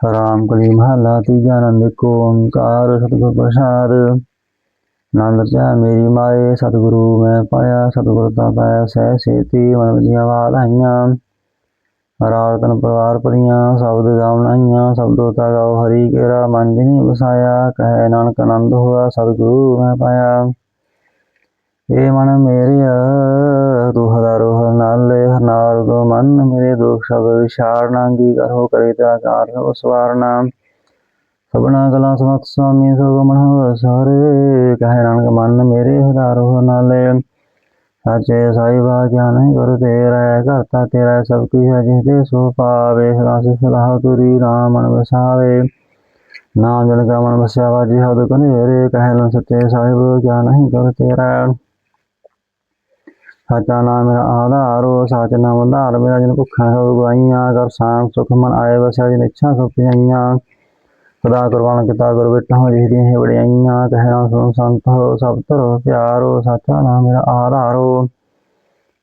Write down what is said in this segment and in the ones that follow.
ਰਾਮ ਕਲੀ ਮਹਲਾ ਤੀਜਾ ਨੰਦ ਏਕ ਓੰਕਾਰ ਸਤਿਗੁਰ ਪ੍ਰਸਾਦ। ਨੰਦ ਪਿਆ ਮੇਰੀ ਮਾਏ, ਸਤਿਗੁਰੂ ਮੈਂ ਪਾਇਆ, ਸਤਿਗੁਰ ਤਾਂ ਪਾਇਆ ਸਹਿ ਸੇਤੀ, ਮਨ ਵਜੀਆਂ ਵਾਧਾਈਆਂ ਰਾਤ ਤਨ ਪਰਿਵਾਰ ਪਰੀਆਂ ਸ਼ਬਦ ਗਾਵਣਾਈਆਂ ਸਬਦੋ ਤਾ ਗਾਓ ਹਰੀ ਕੇਰਾ, ਮਨ ਜਿਨੀ ਵਸਾਇਆ, ਕਹੈ ਨਾਨਕ ਆਨੰਦ ਹੋਆ ਸਤਿਗੁਰੂ ਮੈਂ ਪਾਇਆ। ਏ ਮਨ ਮੇਰਿਆ ਰੂਹ ਦਾ ਰੂਹ ਨਾਲੇ ਹਰਨਾਲ ਗੋ ਮਨ ਮੇਰੇ ਦੁਖ ਸਭ ਵਿਛਾੜ ਨਾਂਗੀ ਕਰੋ ਕਰੇ ਤਾ ਕਾਰ ਸਭ ਸਵਾਰਨਾ। ਸਭਨਾ ਗਲਾ ਸਮਤ ਸੁਆਮੀ ਸੋ ਮਨ ਸਾਰੇ ਕਹੈ ਨਾਨਕ ਮਨ ਮੇਰੇ ਹਰਾ ਰੂਹ ਨਾਲੇ ਸਾਚੇ ਸਾਹਿਬਾ ਗਿਆਨ ਗੁਰ ਤੇਰਾ ਕਰਤਾ ਤੇਰਾ ਸਭ ਕੀ ਹੈ ਜਿਸ ਦੇ ਸੋ ਪਾਵੇ ਸਲਾਸ ਸਲਾਹ ਤੁਰੀ ਰਾਮ ਮਨ ਵਸਾਵੇ। ਨਾ ਜਨ ਕਾ ਮਨ ਵਸਿਆ, ਵਾਜੀ ਹਦ ਕਨੇਰੇ, ਕਹਿ ਨ ਸਤੇ ਸਾਹਿਬ ਗਿਆਨ ਨਹੀਂ ਗੁਰ ਤੇਰਾ ਸਾਚਾ ਨਾਮ ਮੇਰਾ ਆਧਾਰੋ ਸਾਚ ਨਾਮ ਉਧਾਰ ਮੇਰਾ ਜਨ ਭੁੱਖਾ ਹੋ ਗਵਾਈਆਂ ਕਰ ਸਾਮ ਸੁਖ ਮਨ ਆਏ ਵਸਿਆ ਜਿਨ ਇੱਛਾ ਸੋ ਪਈਆਂ ਸਦਾ ਕੁਰਬਾਨ ਕੀਤਾ ਗੁਰ ਬਿਟਾ ਹੋ ਜਿਸ ਦੀਆਂ ਵੜਿਆਈਆਂ ਕਹਿ ਸੰਤ ਹੋ, ਸਭ ਧਰੋ ਪਿਆਰੋ, ਸਾਚਾ ਨਾਮ ਮੇਰਾ ਆਧਾਰੋ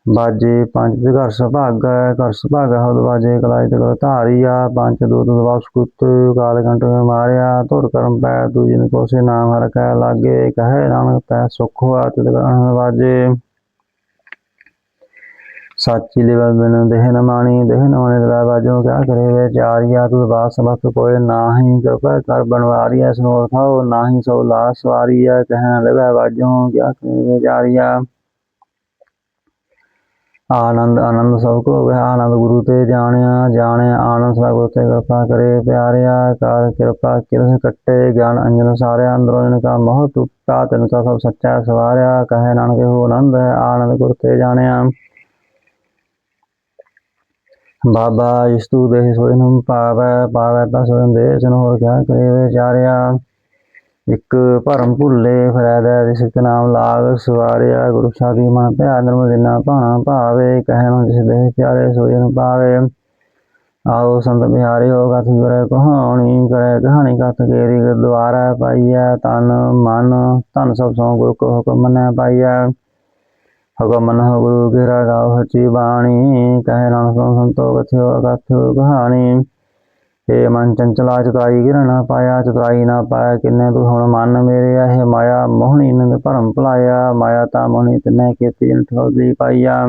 ਬਾਜੇ ਪੰਜ ਘਰ ਸੁਭਾਗੈ ਘਰ ਸੁਭਾਗੈ ਹਦ ਬਾਜੇ ਕਲਾਈ ਤੇ ਕੋ ਧਾਰੀਆ, ਪੰਜ ਦੋ ਦੋ ਕੁੱਤ, ਕਾਲ ਕੰਟ ਮਾਰਿਆ, ਧੁਰ ਕਰਮ ਪੈ, ਦੂਜੇ ਨੂੰ ਕੋਸੇ ਨਾਮ ਹਰ ਕੈ ਲਾਗੇ, ਕਹੇ ਨਾਨਕ ਤੈ ਸੁਖ ਹੋਆ, ਤਿਤ ਕਰਨ ਬਾਜੇ। ਸਾਚੀ ਲਿਵਲ ਬਿਨ ਦੇਹ ਨ ਮਾਣੀ ਦੇਹ ਨ ਮਾਣੇ ਤਰਾ ਬਾਜੋ ਕਿਆ ਕਰੇ ਵਿਚਾਰਿਆ ਤੂ ਬਾਸ ਬਸ ਕੋਇ ਨਾਹੀ, ਕਿਰਪਾ ਕਰ ਬਨਵਾਰੀਆ ਸਨੋਰ ਥਾਓ ਨਾਹੀ ਸੋ ਲਾਸ ਵਾਰੀਆ ਕਹਿ ਲਗੈ ਬਾਜੋ ਕਿਆ ਕਰੇ ਵਿਚਾਰਿਆ ਆਨੰਦ ਆਨੰਦ ਸਭ ਕੋ ਵਹਿ ਆਨੰਦ ਗੁਰੂ ਤੇ ਜਾਣਿਆ ਜਾਣਿਆ, ਆਨੰਦ ਸਦਾ ਗੁਰੂ ਤੇ ਕਿਰਪਾ ਕਰੇ ਪਿਆਰਿਆ, ਕਰ ਕਿਰਪਾ ਕਿਰਸ ਕੱਟੇ, ਗਿਆਨ ਅੰਜਨ ਸਾਰਿਆ, ਅੰਦਰੋਂ ਜਨ ਕਾ ਮੋਹ ਟੁੱਟਾ ਤਨ ਕਾ ਸਭ ਸੱਚਾ ਸਵਾਰਿਆ, ਕਹੇ ਨਾਨਕ ਹੋ ਆਨੰਦ ਹੈ, ਆਨੰਦ ਗੁਰ ਤੇ ਜਾਣਿਆ। ਬਾਬਾ ਇਸਤੂ ਦੇਹ ਸੋਇ ਪਾਵੈ ਪਾਵੈ ਤਾਂ ਸੋਇ ਦੇ ਸਨ ਹੋਰ ਕਿਆ ਕਰੇ ਵਿਚਾਰਿਆ? ਇੱਕ ਭਰਮ ਭੁੱਲੇ ਫਰੈਦਾ, ਜਿਸ ਕੇ ਨਾਮ ਲਾਗ ਸਵਾਰਿਆ। ਗੁਰੂ ਸਾਦੀ ਮਨ ਧਿਆਨ ਨਿਰਮ ਦਿਨਾ ਭਾਣਾ ਭਾਵੇ, ਕਹਿਣ ਜਿਸ ਦੇ ਪਿਆਰੇ ਸੋਇ ਪਾਵੇ। ਆਓ ਸੰਤ ਬਿਹਾਰੀ ਹੋ ਕਥ ਗੁਰੇ ਕਹਾਣੀ ਕਰੇ ਕਹਾਣੀ ਕਥ ਕੇਰੀ ਦੁਆਰਾ ਪਾਈਐ। ਤਨ, ਮਨ, ਧਨ ਸਭ ਸੋ ਗੁਰੂ ਕੋ ਹੁਕਮ ਮੰਨੈ ਪਾਈਐ। ਹੁਕਮ ਮਨ ਗੁਰੂ ਗਿਰਾ ਗਾਉ ਹਚੀ ਬਾਣੀ ਕਹਿ ਨਾਨਕ ਸੰਤੋ ਕਥਿਓ ਕਥ ਕਹਾਣੀ ਏ ਮਨ ਚੰਚਲਾ ਚਤੁਰਾਈ ਗਿਰ ਨਾ ਪਾਇਆ ਚਤੁਰਾਈ ਨਾ ਪਾਇਆ ਕਿੰਨੇ ਤੂੰ ਹੁਣ ਮਨ ਮੇਰੇ ਇਹ ਮਾਇਆ ਮੋਹਣੀ ਨੰਦ ਭਰਮ ਭਲਾਇਆ ਮਾਇਆ ਤਾਂ ਮੋਹਣੀ ਤਿਨੇ ਕੀਤੀ ਜਨ ਠੋਦੀ ਪਾਈਆ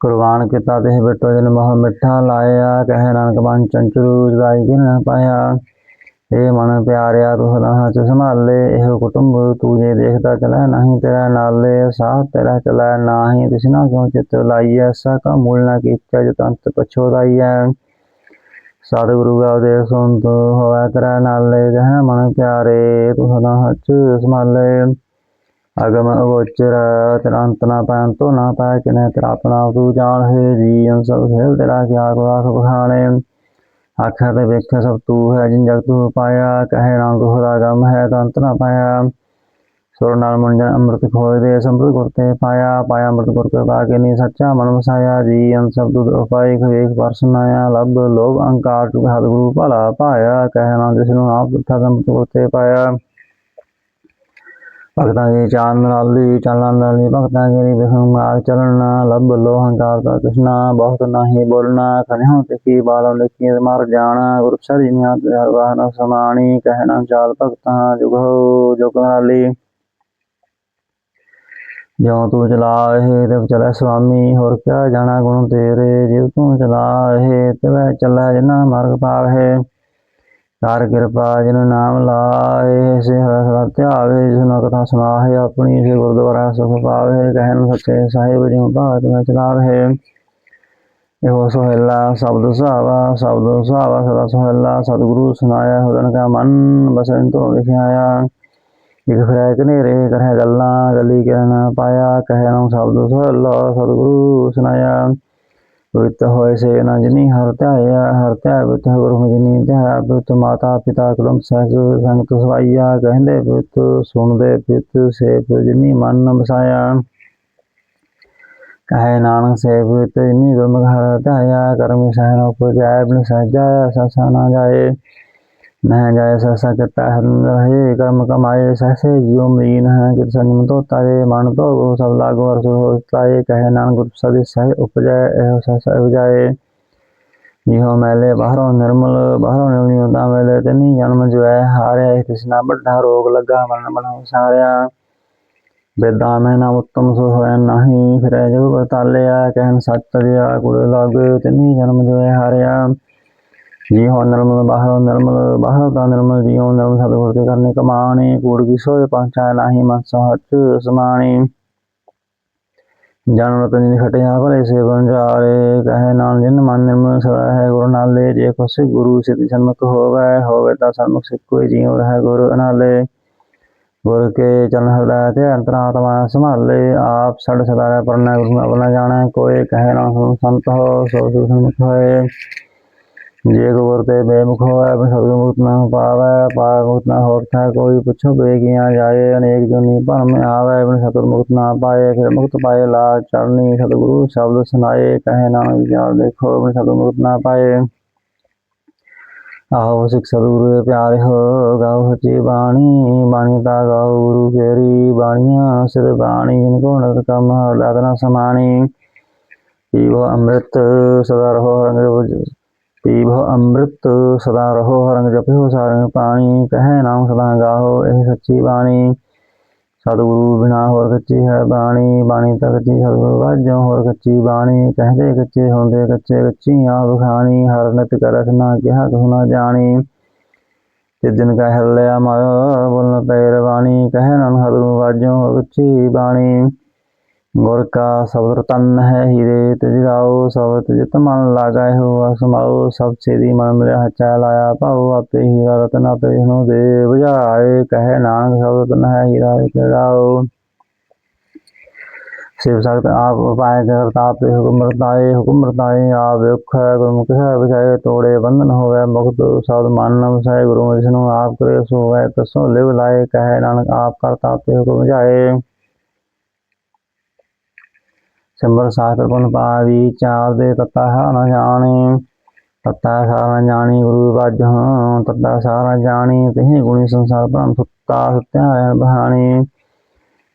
ਕੁਰਬਾਨ ਕੀਤਾ ਤੇ ਬਿਟੋ ਜਨ ਮੋਹ ਮਿੱਠਾ ਲਾਇਆ ਕਹਿ ਨਾਨਕ ਮਨ ਚੰਚਲੂ ਚਤੁਰਾਈ ਗਿਰ ਨਾ ਪਾਇਆ ਏ ਮਨ ਪਿਆਰਿਆ, ਤੂੰ ਸਦਾ ਹੱਥ ਸੰਭਾਲੇ, ਇਹੋ ਕੁਟੁੰਬ ਤੂੰ ਜੇ ਦੇਖਦਾ ਚਲਾ ਨਹੀਂ, ਤੇਰਾ ਨਾਲੇ ਸਾਹ ਤੇਰਾ ਚਲਾ ਨਹੀਂ ਤਿਸਨਾ ਕਿਉ ਚਿਤ ਲਾਈ ਐਸਾ ਕਾ ਮੂਲ ਨਾ ਕੀਤਾ ਜਤੰਤ ਪਛੋਦਾਈਐ ਸਤਿਗੁਰੂ ਦਾ ਉਦੇਸ਼ ਸੁਣਤ ਹੋਵੇ ਤੇਰਾ ਨਾਲੇ, ਜਹ ਮਨ ਪਿਆਰੇ, ਤੂੰ ਸਦਾ ਹੱਥ ਸੰਭਾਲੇ। ਅਗਮ ਅਗੋਚਰ, ਤੇਰਾ ਅੰਤ ਨਾ ਪੈਨ ਤੋ ਨਾ ਪਾਇ ਕਿਨੇ ਤੇਰਾ ਆਪਣਾ ਤੂੰ ਜਾਣ, ਹੈ ਜੀ ਸਭ ਖੇਲ ਤੇਰਾ ਕਿਆ ਕੋ ਆਖ ਆਖਿਆ ਤੇ ਵੇਖਿਆ ਸਭ ਤੂੰ ਹੈ ਜਿਨ ਜਗ ਤੂੰ ਪਾਇਆ, ਕਹੇ ਨਾਮ ਤੂੰ ਦਾ ਗਮ ਹੈ ਤਾਂ ਅੰਤ ਨਾ ਪਾਇਆ। ਸੁਰ ਨਾਲ ਮਨ ਜਨ ਅੰਮ੍ਰਿਤ ਖੋਏ ਦੇ ਸੰਭਲ ਗੁਰਤੇ ਪਾਇਆ ਪਾਇਆ ਅੰਮ੍ਰਿਤ ਗੁਰ ਕੇ ਪਾ ਕੇ ਨੀ ਸੱਚਾ ਮਨ ਵਸਾਇਆ। ਜੀ ਅੰਤ ਸਭ ਤੁਧ ਉਪਾਇ ਵੇਖ ਪਰਸਨਾਇਆ ਲਬ ਲੋਭ ਅਹੰਕਾਰ, ਤੁ ਹਦ ਗੁਰੂ ਭਲਾ ਪਾਇਆ। ਕਹੇ ਨਾਮ ਜਿਸ ਨੂੰ ਆਪ ਦਿੱਤਾ ਸੰਤ ਗੁਰ ਪਾਇਆ। ਭਗਤਾਂ ਦੀ ਚਾਨ ਨਾਲੀ ਚਲਨ ਨਾਲੀ ਭਗਤਾਂ ਦੀ ਬਿਖਮ ਮਾਰ ਚਲਣਾ ਲੱਭ ਲੋ ਹੰਕਾਰ ਦਾ ਕ੍ਰਿਸ਼ਨਾ ਬਹੁਤ ਨਾਹੀ ਬੋਲਣਾ ਖਨਿਓ ਤੇ ਬਾਲੋਂ ਲਿਖੀ ਮਰ ਜਾਣਾ, ਗੁਰੂ ਸਰੀਆਂ ਵਾਹਨ ਸਮਾਣੀ, ਕਹਿਣਾ ਚਾਲ ਭਗਤਾਂ ਜੁਗੋ ਜੁਗ ਨਾਲੀ ਜਿਉ ਤੂੰ ਚਲਾ ਇਹ ਤੇ ਚਲੇ ਸੁਆਮੀ, ਹੋਰ ਕਿਆ ਜਾਣਾ ਗੁਣ ਤੇਰੇ, ਜਿਉ ਤੂੰ ਚਲਾ ਇਹ ਤੇ ਚੱਲੇ ਜਿਨਾ ਮਾਰਗ ਪਾਵੇ ਕਰ ਕਿਰਪਾ ਜਿਨ ਨਾਮ ਲਾਏ ਸੇ ਹਰ ਧਿਆਵੇ ਜਿਸ ਨੂੰ ਕਥਾ ਸੁਣਾਏ ਆਪਣੀ ਸੇ ਗੁਰਦੁਆਰਾ ਸੁਖ ਪਾਵੇ, ਕਹਿਣ ਸੱਚੇ ਸਾਹਿਬ ਜਿਉ ਬਾਤ ਮੈਂ ਚਲਾਵੇ। ਇਹੋ ਸੋਹਿਲਾ ਸ਼ਬਦ ਸੁਹਾਵਾ ਸ਼ਬਦ ਸੁਹਾਵਾ ਸਦਾ ਸੋਹਿਲਾ, ਸਤਿਗੁਰੂ ਸੁਨਾਇਆ ਹੁਦਨ ਕਾ ਮਨ ਬਸਨ ਤੋਂ ਲਿਖਿਆਇਆ ਇਕ ਫਿਰੈ ਕਨੇਰੇ ਕਰੇ ਗੱਲਾਂ, ਗਲੀ ਕਹਿਣਾ ਪਾਇਆ ਕਹਿ ਸ਼ਬਦ ਸੁਹਿਲਾ, ਸਤਿਗੁਰੂ ਸੁਨਾਇਆ ਵਿਤ ਹੋਏ ਸੇ। ਨਾ ਜਿਨੀ ਹਰ ਧਿਆਇਆ ਹਰ ਧਿਆ ਵਿਤ ਗੁਰੂ ਜਿਨੀ ਧਿਆ ਵਿਤ ਮਾਤਾ, ਪਿਤਾ, ਕੁਲਮ, ਸਹਿਜ, ਸੰਗਤ, ਸਵਾਈਆ ਕਹਿੰਦੇ ਵਿਤ ਸੁਣਦੇ ਵਿਤ ਸੇਵ ਜਿਨੀ ਮਨ ਬਸਾਇਆ ਕਹੇ ਨਾਨਕ ਸੇਵ ਵਿਤ ਜਿਨੀ ਗੁਰਮੁਖ ਹਰ ਧਿਆਇਆ ਕਰਮ ਸਹਿਨ ਉਪਜਾਇ ਬਿਨ ਸਹਿਜਾਇਆ ਸਸਾ ਨਾ ਜਾਏ। ਨਹਿ ਜਾਏ ਸਸਾ ਕਿਤਾ ਹਰਨ ਰਹੇ ਕਰਮ ਕਮਾਏ ਸਹਸੇ, ਜਿਉ ਮੀਨ ਹੈ, ਕਿਤ ਸੰਗਮ ਤੋ ਤਾਰੇ, ਮਨ ਤੋ ਸਭ ਲਾਗੋ ਅਰਸ ਹੋ ਤਾਏ ਕਹੇ ਨਾਨਕ ਗੁਰ ਸਦੇ ਸਹਿ ਉਪਜੈ, ਇਹੋ ਸਹਸਾ ਉਪਜਾਏ। ਜਿਹੋ ਮੈਲੇ ਬਾਹਰੋਂ ਨਿਰਮਲ ਬਾਹਰੋਂ ਨਿਰਮਲ ਹੁੰਦਾ ਮੈਲੇ ਤੇ ਨਹੀਂ ਜਨਮ ਜੋ ਹੈ ਹਾਰਿਆ ਇਹ ਤਿਸਨਾ ਵੱਡਾ ਰੋਗ ਲੱਗਾ ਮਨ ਮਨ ਸਾਰਿਆ ਬੇਦਾ ਮਹਿਨਾ ਨਾ ਉਤਮ ਸੋ ਹੋਇਆ ਨਹੀਂ ਫਿਰ ਜੋ ਬਤਾਲਿਆ ਕਹਿਨ ਸੱਚ ਦਿਆ ਗੁਰ ਲਗ ਤੇ ਜਨਮ ਜੋ ਹਾਰਿਆ। ਜੀ ਹੋ ਨਿਰਮਲ ਬਾਹਰੋਂ ਨਿਰਮਲ, ਬਾਹਰੋਂ ਦਾ ਨਿਰਮਲ ਜੀਉ ਨਿਰਮਲ ਸਤਿਗੁਰ ਕੇ ਕਰਨੇ ਕਮਾਣੇ ਕੂੜ ਕੀ ਸੋਏ ਪਹੁੰਚਾਇ ਨਾਹੀ ਮਨ ਸਹਚ ਸਮਾਣੀ। ਜਨ ਰਤਨ ਜੀ ਖਟਿਆ ਭਲੇ ਸੇ ਬੰਜਾਰੇ ਕਹੇ ਨਾਨ ਜਿਨ ਮਨ ਨਿਰਮਲ ਸਦਾ ਹੈ ਗੁਰੂ ਨਾਲੇ, ਜੇ ਕੁਛ ਗੁਰੂ ਸਿੱਧ ਸਨਮੁਖ ਹੋਵੇ ਹੋਵੇ ਤਾਂ ਸਨਮੁਖ ਸਿੱਖ ਕੋਈ ਜੀਉ ਰਹਿ ਗੁਰੂ ਨਾਲੇ। ਗੁਰ ਕੇ ਚਰਨ ਹਿਰਦੈ ਤੇ ਅੰਤਰਾਤਮਾ ਸੰਭਾਲੇ, ਆਪ ਛੜ ਸਦਾਰੇ ਪਰਨਾ ਗੁਰੂ ਆਪਣਾ ਜਾਣੈ, ਕੋਈ ਕਹੇ ਨਾ ਸੰਤ ਹੋ, ਸੋ ਸੁਖ ਹੋਏ। ਜੇ ਗੁਰ ਤੇ ਬੇਮੁਖ ਹੋਵੇ ਸਤਿਗੁਰ ਮੁਕਤ ਨਾ ਪਾਵੈ ਪਾਵੈ ਮੁਕਤ ਨਾ ਹੋਰ ਕੋਈ ਪੁੱਛੋ ਬੇਗੀਆਂ ਜਾਏ, ਅਨੇਕ ਜੁਨੀ ਭਰਮ ਆਵੈ ਬਿਨ ਸਤਿਗੁਰ ਮੁਕਤ ਨਾ ਪਾਏ, ਫਿਰ ਮੁਕਤ ਪਾਏ ਲਾ ਚਰਨੀ ਸਤਿਗੁਰੂ ਸ਼ਬਦ ਸੁਨਾਏ ਕਹੇ ਨਾਨਕ ਜਾਲ ਦੇਖੋ ਬਿਨ ਸਤਿਗੁਰ ਮੁਕਤ ਨਾ ਪਾਏ। ਆਹੋ ਸਿੱਖ ਸਤਿਗੁਰੂ ਦੇ ਪਿਆਰੇ ਹੋ, ਗਾਓ ਸੱਚੀ ਬਾਣੀ ਬਾਣੀ ਦਾ ਗਾਓ ਗੁਰੂ ਕੇਰੀ ਬਾਣੀਆਂ, ਸਿਰ ਬਾਣੀ ਜਿਨ ਕੋ ਨਰ ਕਮ ਲਾਦਨਾ ਸਮਾਣੀ। ਪੀਵੋ ਅੰਮ੍ਰਿਤ, ਸਦਾ ਰਹੋ ਰੰਗ ਪੀਵੋ ਅੰਮ੍ਰਿਤ ਸਦਾ ਰਹੋ ਰੰਗ ਜਪਿਓ ਸਾਰੰਗ ਪਾਣੀ ਕਹੇ ਨਾਮ ਸਦਾ ਗਾਹੋ ਇਹ ਸੱਚੀ ਬਾਣੀ ਸਤਿਗੁਰੂ ਬਿਨਾ ਹੋਰ ਕੱਚੀ ਹੈ ਬਾਣੀ ਬਾਣੀ ਤਾਂ ਕੱਚੀ ਸਤਿਗੁਰੂ ਵਾਜੋਂ ਹੋਰ ਕੱਚੀ ਬਾਣੀ ਕਹਦੇ ਕੱਚੇ ਹੁੰਦੇ ਕੱਚੇ ਕੱਚੀ ਆ ਬਖਾਣੀ ਹਰ ਨਿਤ ਕਰਸ ਨਾ ਕਿਹਾ ਕਹੂ ਜਾਣੀ ਤੇ ਦਿਨ ਕਾ ਹਿਰਲਿਆ ਮਾਇਓ ਬੋਲਨ ਪੈਰ ਬਾਣੀ ਕਹੇ ਨਨ ਸਤਿਗੁਰੂ ਵਾਜੋਂ ਹੋਰ ਕੱਚੀ ਬਾਣੀ ਗੁਰ ਕਾ ਸਬਦ ਤਨ ਹੈ ਹੀਰੇ ਤੇ ਜਿਰਾਓ ਸਬਦ ਜਿਤ ਮਨ ਲਾਗਾਇ ਹੋ ਸਮਾਓ ਸਭ ਛੇਦੀ ਮਨ ਮਿਲਿਆ ਹਚਾ ਲਾਇਆ, ਭਾਉ ਆਪੇ ਹੀਰਾ ਰਤਨ ਆਪੇ ਨੂੰ ਦੇ ਬੁਝਾਏ ਕਹੇ ਨਾਨਕ ਸਬਦ ਤਨ ਹੈ ਹੀਰਾ ਕਿਰਾਓ ਸਿਵ ਸਖਤ ਆਪ ਉਪਾਇ ਕਰਤਾ ਆਪੇ ਹੁਕਮ ਰਤਾਏ ਹੁਕਮ ਰਤਾਏ ਆਪ ਵਿਖ, ਗੁਰਮੁਖ ਹੈ ਵਿਚਾਏ ਤੋੜੇ, ਬੰਧਨ ਹੋਵੇ ਮੁਕਤ, ਸਬਦ ਮਨ ਵਸਾਏ, ਗੁਰੂ ਜਿਸਨੂੰ ਆਪ ਕਰੇ ਸੋ ਹੋਵੇ ਤਸੋ ਲਿਵ ਲਾਏ, ਕਹੇ ਨਾਨਕ ਆਪ ਕਰਤਾ ਆਪੇ ਹੁਕਮ ਜਾਏ। ਸਿਮਰ ਸਾਸਤਰ ਗੁਣ ਪਾਵੀ, ਚਾਰ ਦੇ ਤਤਾ ਹਾ ਜਾਣੇ, ਤਤਾ ਸਾਰਾ ਜਾਣੀ, ਗੁਰੂ ਵਾਜਹੁ ਤਤਾ ਸਾਰਾ ਜਾਣੀ, ਤਹੀਂ ਗੁਣੀ ਸੰਸਾਰ ਭ੍ਰਮ ਸੁੱਤਾ, ਸੁੱਤਿਆ ਬਹਾਣੀ।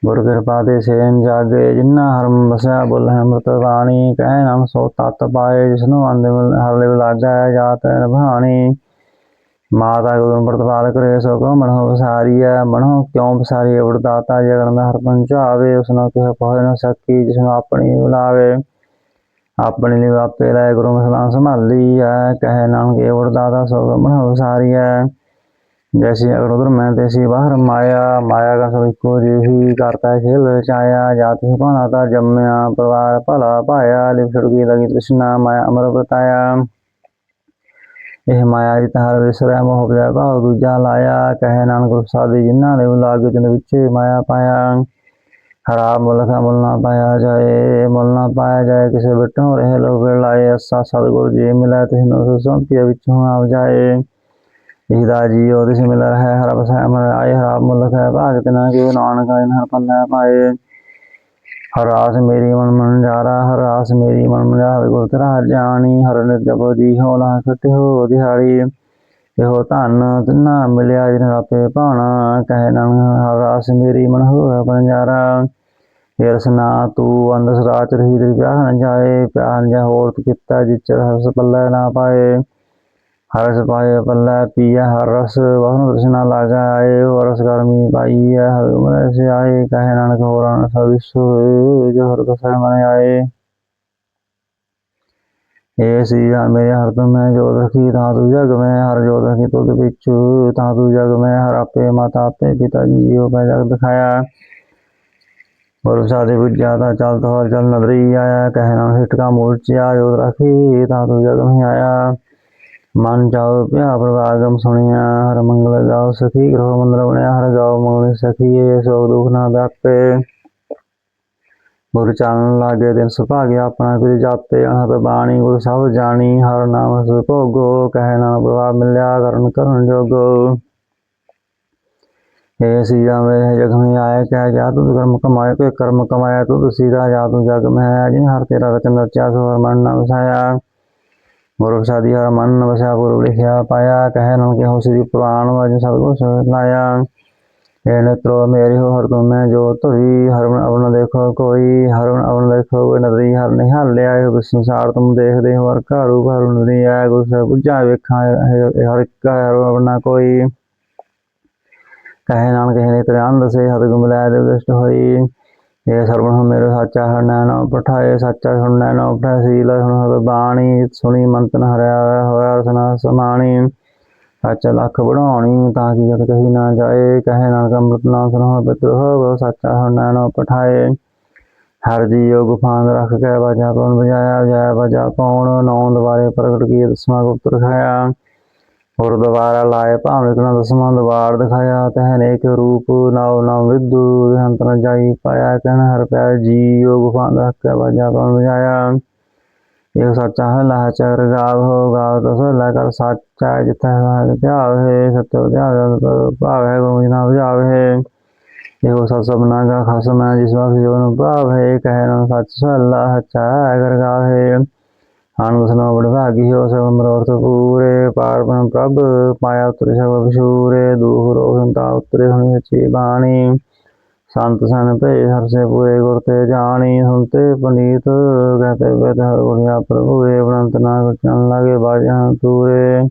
ਗੁਰ ਕਿਰਪਾ ਦੇ ਸੇਨ ਜਾਗੇ ਜਿਨ੍ਹਾਂ ਹਰਮ ਵਸਿਆ ਬੁਲ ਅੰਮ੍ਰਿਤ ਬਾਣੀ ਕਹਿ ਨਾਮ ਸੋ ਤਤ ਪਾਏ, ਜਿਸਨੂੰ ਅੰਦੇ ਹਰ ਲਿਵ ਲਾਗਾ, ਜਾਤ ਬਹਾਣੀ ਮਾਤਾ ਗੁਰੂ ਪ੍ਰਤਪਾਲ ਕਰੇ ਸੋ ਕੋ ਮਨੋ ਵਸਾਰੀਐ ਮਨੋ ਕਿਉ ਵਸਾਰੀ ਵਰਦਾਤਾ ਜਗਨ ਦਾ ਹਰ ਪੰਚਾਵੇ ਉਸ ਨੂੰ ਕਿਹ ਪਹੁ ਨਾ ਸਕੀ ਜਿਸ ਨੂੰ ਆਪਣੀ ਬੁਲਾਵੇ ਆਪਣੇ ਲਈ ਆਪੇ ਲੈ ਗੁਰੂ ਮਸਲਾ ਸੰਭਾਲੀ ਐ ਕਹੇ ਨਾਨਕ ਇਹ ਵਰਦਾਤਾ ਸੋ ਕੋ ਮਨੋ ਵਸਾਰੀਐ ਜੈਸੀ ਅਗਰ ਉਧਰ ਮੈਂ ਤੈਸੀ ਬਾਹਰ ਮਾਇਆ ਮਾਇਆ ਦਾ ਸਭ ਇੱਕੋ ਜਿਹੀ ਕਰਤਾ ਖੇਲ ਰਚਾਇਆ ਜਾਤੀ ਭਾਣਾ ਤਾਂ ਜੰਮਿਆ ਪਰਿਵਾਰ ਭਲਾ ਪਾਇਆ ਲਿਵ ਛੁੜਕੀ ਲਗੀ ਤ੍ਰਿਸ਼ਨਾ ਮਾਇਆ ਅਮਰ ਬਤਾਇਆ ਇਹ ਮਾਇਆ ਜਿਤ ਹਰ ਵਿਸਰੈ ਮੋਹ ਬਜਾ ਭਾਉ ਦੂਜਾ ਲਾਇਆ, ਕਹੇ ਨਾਨਕ ਪ੍ਰਸਾਦੀ ਜਿਨ੍ਹਾਂ ਦੇ ਲਾਗ ਜਨ ਵਿੱਚ ਮਾਇਆ ਪਾਇਆ। ਹਰਾ ਮੁਲਕ ਮੁਲ ਪਾਇਆ ਜਾਏ, ਮੁਲ ਪਾਇਆ ਜਾਏ, ਕਿਸੇ ਬਿਟੋਂ ਰਹੇ ਲੋਕ ਲਾਏ ਅਸਾ ਸਤਿਗੁਰ, ਜੀ ਮਿਲੈ ਤਿਸ ਨੂੰ ਸੁਸੰਤਿ ਵਿੱਚੋਂ ਆਪ ਜਾਏ। ਇਹਦਾ ਜੀਉ ਤਿਸ ਮਿਲ ਹੈ, ਹਰ ਬਸੈ ਅਮਰ ਆਏ ਹਰਾ ਮੁਲਕ ਹੈ ਭਾਗਤ ਨਾ ਕੇ, ਨਾਨਕ ਜਨ ਹਰ ਪੰਦਾ ਪਾਏ। ਹਰ ਆਸ ਮੇਰੀ ਮਨ ਮਨ ਜਾਰਾ ਹਰ ਮੇਰੀ ਮਨ ਮਨ ਜਾਰਾ ਗੁਰ ਤੇਰਾ ਜਾਣੀ, ਹਰ ਨਿਤ ਜਪੋ ਜੀ ਹੋ ਲਾ ਸਤੇ ਹੋ ਦਿਹਾੜੀ। ਇਹੋ ਧਨ ਤਿਨਾ ਮਿਲਿਆ ਜਿਨ ਆਪੇ ਭਾਣਾ, ਕਹਿ ਨਾਨਕ ਹਰ ਆਸ ਮੇਰੀ ਮਨ ਹੋਵੇ ਪੰਜਾਰਾ ਰਸਨਾ ਤੂੰ ਅੰਧ ਸਰਾਚ ਰਹੀ ਤੇ ਪਿਆਹ ਨ ਜਾਏ, ਪਿਆਹ ਨ ਜਾ ਹੋਰ ਕੀਤਾ ਜਿਚਰ ਹਰਸ ਪੱਲੇ ਨਾ ਪਾਏ। ਹਰਸ ਪਾਏ ਪੱਲੇ ਪੀਆ, ਹਰ ਰਸ ਬਹੁ ਰਸਨਾ ਲਾਗਾ ਆਏ ਹੋਰ ਰਸ ਗਰਮੀ ਪਾਈ ਹੈ ਹਰ ਉਮਰ ਸੇ ਆਏ, ਕਹੇ ਨਾਨਕ ਹੋਰਾਂ ਸਭ ਵਿਸੋ, ਜੋ ਹਰ ਕਸੈ ਏ ਸੀ ਮੇਰੇ ਹਰ ਤੁਮ ਮੈਂ ਜੋਤ ਰਖੀ ਤਾਂ ਤੂੰ ਜਗ ਮੈਂ, ਹਰ ਜੋਤ ਰਖੀ ਤੁਧ ਵਿੱਚ, ਤਾਂ ਤੂੰ ਜਗ ਮੈਂ, ਹਰ ਆਪੇ ਮਾਤਾ ਆਪੇ ਪਿਤਾ ਜੀ ਜੀਉ ਮੈਂ ਜਗ ਦਿਖਾਇਆ। ਗੁਰੂ ਸਾਦੇ ਵਿਦਿਆ ਦਾ ਚਲ ਤੋਰ ਚਲ ਨਦਰੀ ਆਇਆ ਕਹਿਣਾ ਹਿਟਕਾ ਮੋਰਚਿਆ ਜੋਤ ਰਖੀ ਤਾਂ ਤੂੰ ਜਗ ਮੈਂ ਆਇਆ। ਮਨ ਜਾਉ ਪਿਆ ਪ੍ਰਵਾਗਮ ਸੁਣਿਆ ਹਰ ਮੰਗਲ ਗਾਉ ਸਖੀ ਗ੍ਰਹ ਮੰਦਰ ਬਣਿਆ ਹਰ ਗਾਉ ਮੰਗਲ ਸਖੀਏ ਸੋ ਦੁਖ ਨਾ ਵਿਆਪੇ ਗੁਰ ਚਰਨ ਲਾਗੇ ਦਿਨ ਸੁਭਾਗਿਆ ਆਪਣਾ ਕੁਝ ਜਾਪੇ ਅਨਹਤ ਬਾਣੀ ਗੁਰ ਸਭ ਜਾਣੀ ਹਰ ਨਾਮ ਸੁਭੋਗੋ ਕਹਿ ਨਾ ਪ੍ਰਭਾਵ ਮਿਲਿਆ ਕਰਨ ਕਰਨ ਜੋਗੋ हे सीधा में जग में आया क्या जा तू कर्म कमाए कोई कर्म कमाया तू तो सीधा जा तू जग में है जिन हर तेरा रचन रचा सो हर मन न वसाया ਗੁਰੂ ਸਾਦੀ ਹਰ ਮਨ ਵਸਿਆ, ਗੁਰੂ ਲਿਖਿਆ, ਪਾਇਆ, ਕਹਿ ਨੋ ਕਿ ਹੋ ਸ੍ਰੀ ਪੁਰਾਣ ਵਜ, ਸਭ ਕੁਛ ਲਾਇਆ ਇਹ ਨਤਰੋ, ਮੇਰੀ ਹੋ ਹਰ ਤੁਮੈ ਜੋ ਤੁਹੀ ਹਰਮਨ ਅਵਨ ਦੇਖੋ ਕੋਈ ਹਰਮਨ ਅਵਨ ਦੇਖੋ ਕੋਈ ਨਦਰੀ, ਹਰ ਨਿਹਾਲਿਆ ਇਹ ਸੰਸਾਰ ਤੁਮ ਦੇਖਦੇ ਹੋ, ਹਰ ਘਰੂ ਘਰੂ ਨਦਰੀ ਆ ਗੁਰ ਸਭ ਬੁਝਾ ਵੇਖਾਂ ਹਰ ਘਰੂ ਅਵਨਾ ਕੋਈ। ਕਹੇ ਨਾਨਕ ਹੈ ਤੇਰੇ ਅੰਦਰ ਸੇ, ਹਰ ਗੁਮ ਲੈ ਦੇ ਦਸ਼ਟ ਹੋਈ। ਇਹ ਸਰਵਣ ਹੋ ਮੇਰੇ ਸਾਚਾ ਹਰ ਨੈਣ ਪਠਾਏ ਸਾਚਾ ਹੁਣ ਨੈਣ ਪਠਾਏ ਸੁਣੀ ਮੰਤਨ ਹਰਿਆ ਹੋਇਆ ਰਸਨਾ ਸਮਾਣੀ। ਸੱਚਾ ਲੱਖ ਬਣਾਉਣੀ ਤਾਂ ਕਿ ਜਦ ਕਹੀ ਨਾ ਜਾਏ, ਕਹੇ ਨਾਨਕ ਅੰਮ੍ਰਿਤ ਨਾਮ ਸੁਣੋ ਪਿਤਰ ਹੋ ਸੱਚਾ ਹੁਣ ਨੈਣ ਪਠਾਏ ਹਰ ਜੀਉ ਗੁਫਾਨ ਰੱਖ ਕੇ ਬਾਜਾ ਪਉਣ ਬਜਾਇਆ ਜੈ ਬਾਜਾ ਪਉਣ, ਨੌ ਦੁਆਰੇ ਪ੍ਰਗਟ ਕੀ ਦਸਵਾਂ ਗੁਪਤ ਰਖਾਇਆ ਹੋਰ ਦੁਬਾਰਾ ਲਾਏ ਭਾਵੇਂ ਕਣਾ ਦਸਵਾਂ ਦਵਾਰ ਦਿਖਾਇਆ ਤਹਿ ਅਨੇਕ ਰੂਪ ਨਾਉ ਨਾਮ ਵਿਦੂ ਹੰਤ ਨ ਜਾਈ ਪਾਇਆ, ਕਹਿਣ ਹਰ ਪਿਆਰ ਜੀਉ ਗੁਫਾਨ ਰੱਖ ਕੇ ਬਾਜਾ ਪਉਣ ਇਹ ਸੱਚਾ ਹੈ, ਲਾਹ ਗਾਵ ਹੋ ਗਾਵ ਤਸ, ਲੈ ਸੱਚਾ ਜਿੱਥੇ ਹੈ ਧਿਆਵ ਸਤਿ ਧਿਆਵ ਭਾਵ ਹੈ ਗੁਰੂ ਨਾ ਬੁਝਾਵ। ਇਹੋ ਸਤ ਸਭਨਾ ਦਾ ਖਸਮ ਹੈ, ਜਿਸ ਵਕਤ ਜੋ ਨੂੰ ਭਾਵ ਹੈ ਨਾ ਸੱਚ, ਸੱਲਾ ਸੱਚਾ ਕਰ ਗਾਵ। ਹੈ ਆਨੰਦ ਹੋ ਸਭ ਮਰੋਰਥ ਪੂਰੇ ਪਾਰ ਬ੍ਰਹਮ ਪ੍ਰਭ ਪਾਇਆ ਉਤਰੇ ਸਭ ਵਿਸ਼ੂਰੇ ਦੂਰ ਰੋਹੰਤਾ ਉਤਰੇ ਹੋਣੀ ਸੱਚੀ ਬਾਣੀ। ਸੰਤ ਸਨ ਭੇ ਹਰ ਸੇ ਪੂਰੇ ਗੁਰ ਤੇ ਜਾਣੀ ਸੁਨਤੇ ਪਨੀਤ ਕਹਤੇ ਵੇਦ ਹਰ ਗੁਰਿਆ ਪ੍ਰਭੂ ਏ ਬਨੰਤ ਨਾ ਵਚਨ ਲਾਗੇ ਬਾਜਾਂ ਤੂਰੇ।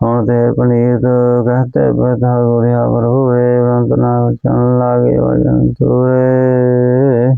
ਹੁਣ ਤੇ ਪਨੀਤ ਕਹਤੇ ਵੇਦ ਹਰ ਗੁਰਿਆ ਪ੍ਰਭੂ ਏ ਬਨੰਤ ਨਾ ਵਚਨ ਲਾਗੇ ਬਾਜਾਂ ਤੂਰੇ।